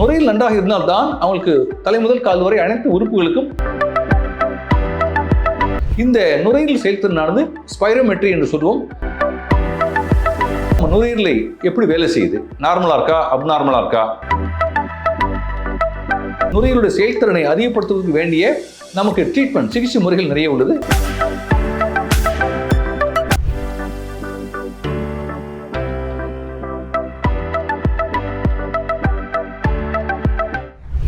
நுரையீரல் நன்றாக இருந்தால்தான் அவங்களுக்கு தலைமுதல் கால் வரை அனைத்து உறுப்புகளுக்கும் இந்த நுரையீரல் செயல்திறனானது ஸ்பைரோமெட்ரி என்று சொல்லுவோம் நம்ம நுரையீரலை எப்படி வேலை செய்யுது? நார்மலா இருக்கா? அப்நார்மலா இருக்கா? நுரையீரலுடைய செயல்திறனை அதிகப்படுத்துவதற்கு வேண்டிய நமக்கு ட்ரீட்மெண்ட் சிகிச்சை முறைகள் நிறைய உள்ளது.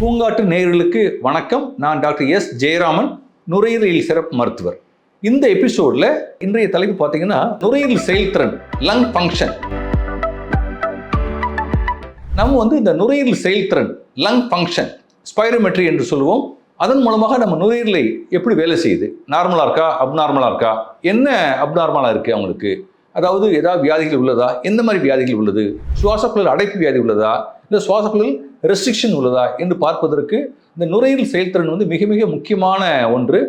பூங்காட்டு நேயர்களுக்கு வணக்கம். நான் டாக்டர் எஸ். ஜெயராமன் நுரையீரல் சிறப்பு மருத்துவர். இந்த எபிசோடில் இன்றைய தலைப்பு பார்த்தீங்கன்னா நுரையீரல் செயல்திறன் லங் ஃபங்க்ஷன் நம்ம வந்து இந்த நுரையீரல் செயல்திறன் லங் ஃபங்க்ஷன் ஸ்பைரோமெட்ரி என்று சொல்லுவோம். அதன் மூலமாக நம்ம நுரையீரலை எப்படி வேலை செய்யுது? நார்மலாக இருக்கா? அப்நார்மலாக இருக்கா? என்ன அப்நார்மலாக இருக்குது அவங்களுக்கு? அதாவது ஏதாவது வியாதிகள் உள்ளதா? எந்த மாதிரி வியாதிகள் உள்ளது? சுவாசக்குழல் அடைப்பு வியாதி உள்ளதா? இல்லை சுவாசக்குழல் ரெஸ்ட்ரிக்ஷன் உள்ளதா? என்று பார்ப்பதற்கு இந்த நுரையீரல் செயல்திறன் வந்து மிக மிக முக்கியமான ஒன்று.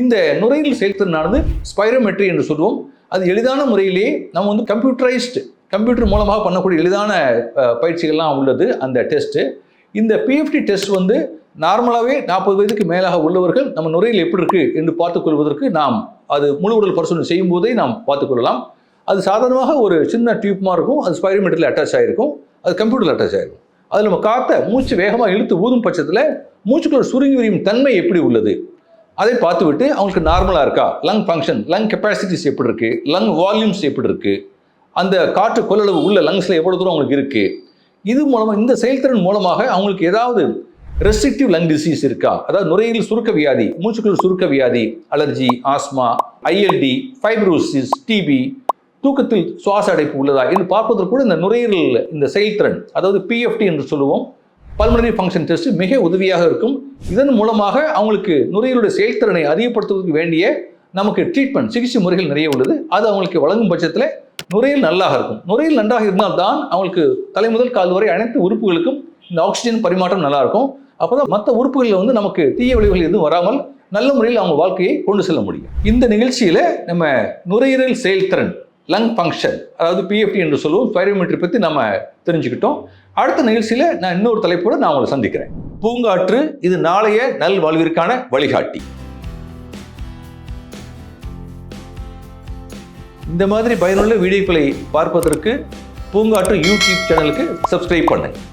இந்த நுரையீரல் செயல்திறனானது ஸ்பைரோமெட்ரி என்று சொல்லுவோம். அது எளிதான முறையிலேயே நம்ம வந்து கம்ப்யூட்டரைஸ்டு கம்ப்யூட்டர் மூலமாக பண்ணக்கூடிய எளிதான பயிற்சிகள்லாம் உள்ளது அந்த டெஸ்ட்டு இந்த பிஎஃப்டி டெஸ்ட் வந்து நார்மலாகவே நாற்பது வயதுக்கு மேலாக உள்ளவர்கள் நம்ம நுரையில் எப்படி இருக்குது என்று பார்த்துக்கொள்வதற்கு நாம் அது முழு உடல் பரிசோதனை செய்யும் போதே நாம் பார்த்துக்கொள்ளலாம். அது சாதாரணமாக ஒரு சின்ன டியூப்மாக இருக்கும். அது ஸ்பைரோமீட்டரில் அட்டாச் ஆகிருக்கும் அது கம்ப்யூட்டரில் அட்டாச் ஆகிருக்கும் அதில் நம்ம காற்றை மூச்சு வேகமாக இழுத்து ஊதும் பட்சத்தில் மூச்சுக்குள்ள சுருங்கி விரியும் தன்மை எப்படி உள்ளது? அதை பார்த்துவிட்டு அவங்களுக்கு நார்மலாக இருக்கா? லங் ஃபங்க்ஷன் லங் கெப்பாசிட்டிஸ் எப்படி இருக்குது லங் வால்யூம்ஸ் எப்படி இருக்குது அந்த காற்று கொள்ளளவு உள்ள லங்ஸில் எவ்வளோ தூரம் அவங்களுக்கு இருக்குது இது மூலமாக இந்த செயல்திறன் மூலமாக அவங்களுக்கு ஏதாவது ரெஸ்ட்ரிக்டிவ் லங் டிசீஸ் இருக்கா? அதாவது நுரையீரல் சுருக்க வியாதி மூச்சுக்குள் சுருக்க வியாதி allergy asthma ILD fibrosis TB தூக்கத்தில் சுவாச அடைப்பு உள்ளதா? என்று பார்ப்பதற்கு கூட இந்த நுரையீரல் இந்த செயல்திறன் அதாவது பிஎஃப்டி என்று சொல்லுவோம் பல்மனரி ஃபங்க்ஷன் டெஸ்ட் மிக உதவியாக இருக்கும். இதன் மூலமாக அவங்களுக்கு நுரையீரலுடைய செயல்திறனை அதிகப்படுத்துவதற்கு வேண்டிய நமக்கு ட்ரீட்மெண்ட் சிகிச்சை முறைகள் நிறைய உள்ளது. அது அவங்களுக்கு வழங்கும் பட்சத்தில் நுரையீரல் நல்லாக இருக்கும். நுரையில் நன்றாக இருந்தால் தான் அவங்களுக்கு தலைமுதல் கால் வரை அனைத்து உறுப்புகளுக்கும் இந்த ஆக்சிஜன் பரிமாற்றம் நல்லா இருக்கும். அப்போதான் மற்ற உறுப்புகளில் வந்து நமக்கு தீய விளைவுகள் எதுவும் வராமல் நல்ல முறையில் அவங்க வாழ்க்கையை கொண்டு செல்ல முடியும். இந்த நிகழ்ச்சியில் நம்ம நுரையீரல் செயல்திறன் லங் ஃபங்க்ஷன் அதாவது பிஎஃப்டி என்று சொல்லுவோம். ஸ்பைரோமெட்ரி பற்றி நம்ம தெரிஞ்சுக்கிட்டோம். அடுத்த நிகழ்ச்சியில் நான் இன்னொரு தலைப்போடு நான் உங்களை சந்திக்கிறேன். பூங்காற்று இது நாளைய நல்வாழ்விற்கான வழிகாட்டி. இந்த மாதிரி பயனுள்ள வீடியோக்களை பார்ப்பதற்கு பூங்காற்று யூடியூப் சேனலுக்கு சப்ஸ்கிரைப் பண்ணுங்கள்